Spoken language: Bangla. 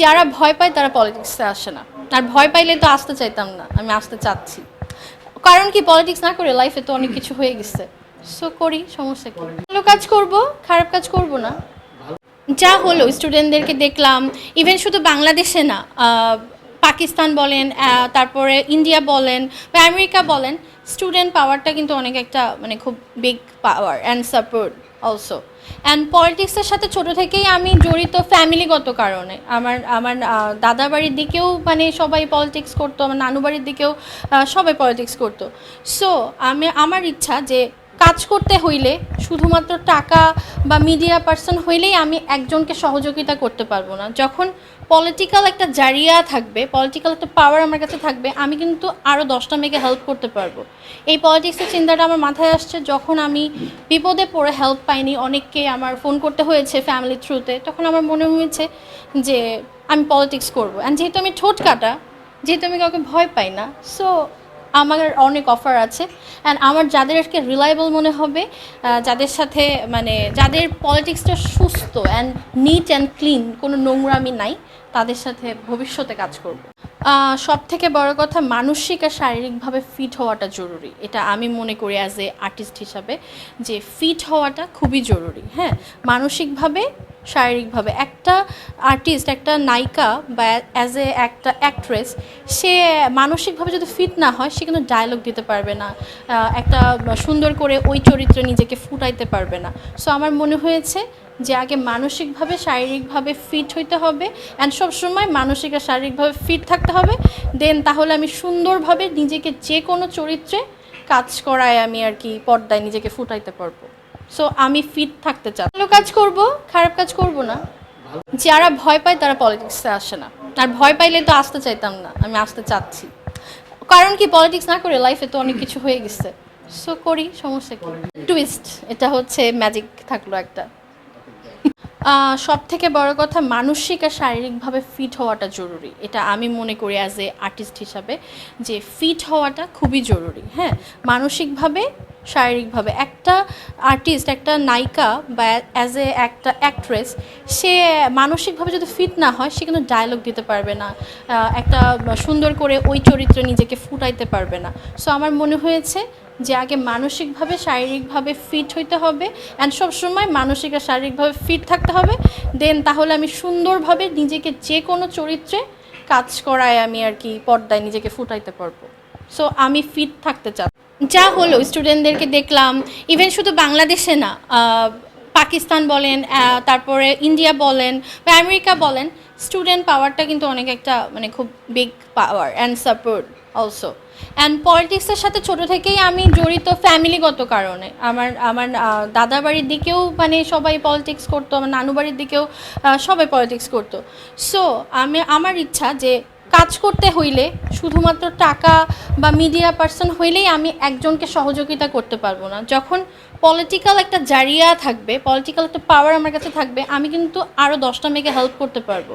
যারা ভয় পায় তারা পলিটিক্সে আসে না। আর ভয় পাইলে তো আসতে চাইতাম না, আমি আসতে চাচ্ছি। কারণ কি, পলিটিক্স না করে লাইফে তো অনেক কিছু হয়ে গেছে। সো করি, সমস্যা কি? ভালো কাজ করব, খারাপ কাজ করব না। যা হলো স্টুডেন্টদেরকে দেখলাম। ইভেন শুধু বাংলাদেশে না পাকিস্তান বলেন তারপরে ইন্ডিয়া বলেন, বা আমেরিকা বলেন স্টুডেন্ট পাওয়ারটা কিন্তু অনেক একটা মানে খুব big power and support also and পলিটিক্সের সাথে ছোট থেকেই আমি জড়িত ফ্যামিলিগত কারণে। আমার আমার দাদা বাড়ির দিকেও মানে সবাই পলিটিক্স করতো, আমার নানু বাড়ির দিকেও সবাই পলিটিক্স করতো। সো আমি, আমার ইচ্ছা যে কাজ করতে হইলে শুধুমাত্র টাকা বা মিডিয়া পার্সন হইলেই আমি একজনকে সহযোগিতা করতে পারব না। যখন পলিটিক্যাল একটা জারিয়া থাকবে পলিটিক্যাল একটা পাওয়ার আমার কাছে থাকবে, আমি কিন্তু আরও দশটা মেয়েকে হেল্প করতে পারব। এই পলিটিক্সের চিন্তাটা আমার মাথায় আসছে, যখন আমি বিপদে পড়ে হেল্প পাইনি, অনেককে আমার ফোন করতে হয়েছে ফ্যামিলি থ্রুতে তখন আমার মনে হয়েছে যে আমি পলিটিক্স করব। অ্যান্ড যেহেতু আমি ঠোঁট কাটা, যেহেতু আমি কাউকে ভয় পাই না সো আমার অনেক অফার আছে। অ্যান্ড আমার যাদেরকে রিলায়েবল মনে হবে যাদের সাথে মানে যাদের পলিটিক্সটা সুস্থ অ্যান্ড নিট অ্যান্ড ক্লিন কোনো নোংরামি নাই, তাদের সাথে ভবিষ্যতে কাজ করব। সব থেকে বড় কথা, মানসিক আর শারীরিকভাবে ফিট হওয়াটা জরুরি। এটা আমি মনে করি অ্যাজ এ আর্টিস্ট হিসাবে, যে ফিট হওয়াটা খুবই জরুরি। হ্যাঁ মানসিকভাবে শারীরিকভাবে। একটা আর্টিস্ট একটা নায়িকা বা অ্যাজ এ একটা অ্যাক্ট্রেস সে মানসিকভাবে যদি ফিট না হয়, সে কিন্তু ডায়লগ দিতে পারবে না। একটা সুন্দর করে ওই চরিত্রে নিজেকে ফুটাইতে পারবে না। সো আমার মনে হয়েছে যে আগে মানসিকভাবে, শারীরিকভাবে ফিট হইতে হবে অ্যান্ড সবসময় মানসিক আর শারীরিকভাবে ফিট থাকতে হবে। দেন তাহলে আমি সুন্দরভাবে নিজেকে যে কোনো চরিত্রে কাজ করায় আমি আর কি পর্দায় নিজেকে ফুটাইতে পারব। সো আমি ফিট থাকতে চাই। ভালো কাজ করব, খারাপ কাজ করব না। যারা ভয় পায়, তারা পলিটিক্সে আসে না। আর ভয় পাইলে তো আসতে চাইতাম না, আমি আসতে চাচ্ছি। কারণ কি পলিটিক্স না করে লাইফে তো অনেক কিছু হয়ে গেছে। সো করি, সমস্যা কি? টুইস্ট এটা হচ্ছে ম্যাজিক থাকল একটা। সব থেকে বড় কথা, মানসিক আর শারীরিকভাবে ফিট হওয়াটা জরুরি। এটা আমি মনে করি অ্যাজ এ আর্টিস্ট হিসাবে যে ফিট হওয়াটা খুবই জরুরি হ্যাঁ? মানসিকভাবে শারীরিকভাবে। একটা আর্টিস্ট একটা নায়িকা বা অ্যাজ এ একটা অ্যাক্ট্রেস সে মানসিকভাবে যদি ফিট না হয়, সে কিন্তু ডায়লগ দিতে পারবে না। একটা সুন্দর করে ওই চরিত্রে নিজেকে ফুটাইতে পারবে না। সো আমার মনে হয়েছে যে আগে মানসিকভাবে, শারীরিকভাবে ফিট হইতে হবে অ্যান্ড সবসময় মানসিক আর শারীরিকভাবে ফিট থাকতে হবে। দেন তাহলে আমি সুন্দরভাবে নিজেকে যে কোনো চরিত্রে কাজ করায় আমি আর কি পর্দায় নিজেকে ফুটাইতে পারব। সো আমি ফিট থাকতে চাই যা হলো স্টুডেন্টদেরকে দেখলাম ইভেন শুধু বাংলাদেশে না পাকিস্তান বলেন তারপরে ইন্ডিয়া বলেন বা আমেরিকা বলেন স্টুডেন্ট পাওয়ারটা কিন্তু অনেক একটা মানে খুব big power and support also and পলিটিক্সের সাথে ছোট থেকেই আমি জড়িত ফ্যামিলিগত কারণে। আমার আমার দাদা বাড়ির দিকেও মানে সবাই পলিটিক্স করতো, আমার নানু বাড়ির দিকেও সবাই পলিটিক্স করতো। সো আমি, আমার ইচ্ছা যে কাজ করতে হইলে শুধুমাত্র টাকা বা মিডিয়া পার্সন হইলেই আমি একজনকে সহযোগিতা করতে পারব না। যখন পলিটিক্যাল একটা জারিয়া থাকবে পলিটিক্যাল একটা পাওয়ার আমার কাছে থাকবে, আমি কিন্তু আরও দশটা মেয়েকে হেল্প করতে পারব।